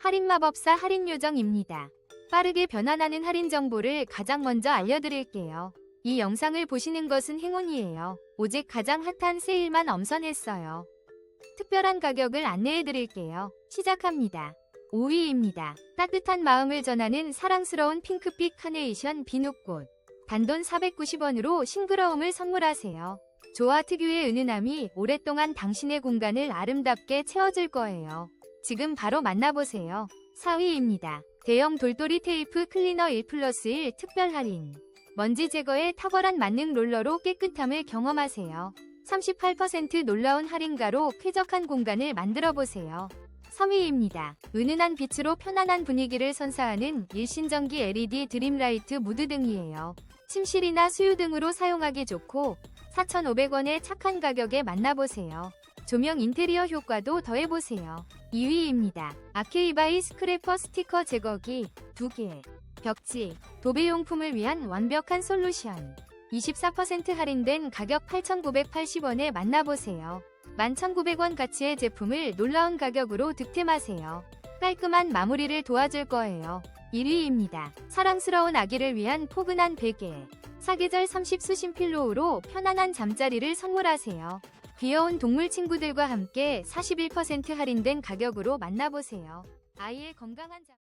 할인마법사 할인요정입니다. 빠르게 변환하는 할인 정보를 가장 먼저 알려드릴게요. 이 영상을 보시는 것은 행운이에요. 오직 가장 핫한 세일만 엄선했어요. 특별한 가격을 안내해드릴게요. 시작합니다. 5위입니다. 따뜻한 마음을 전하는 사랑스러운 핑크빛 카네이션 비누꽃. 단돈 490원으로 싱그러움을 선물하세요. 조화 특유의 은은함이 오랫동안 당신의 공간을 아름답게 채워줄 거예요. 지금 바로 만나보세요. 4위입니다. 대형 돌돌이 테이프 클리너 1 플러스 1 특별 할인. 먼지 제거에 탁월한 만능 롤러로 깨끗함을 경험하세요. 38% 놀라운 할인가로 쾌적한 공간을 만들어 보세요. 3위입니다. 은은한 빛으로 편안한 분위기를 선사하는 일신전기 LED 드림라이트 무드등이에요. 침실이나 수유 등으로 사용하기 좋고 4,500원의 착한 가격에 만나보세요. 조명 인테리어 효과도 더해보세요. 2위입니다. 아케이바이 스크래퍼 스티커 제거기 2개. 벽지, 도배용품을 위한 완벽한 솔루션. 24% 할인된 가격 8,980원에 만나보세요. 11,900원 가치의 제품을 놀라운 가격으로 득템하세요. 깔끔한 마무리를 도와줄 거예요. 1위입니다. 사랑스러운 아기를 위한 포근한 베개. 사계절 30 수신 필로우로 편안한 잠자리를 선물하세요. 귀여운 동물 친구들과 함께 41% 할인된 가격으로 만나보세요. 아이의 건강한 잠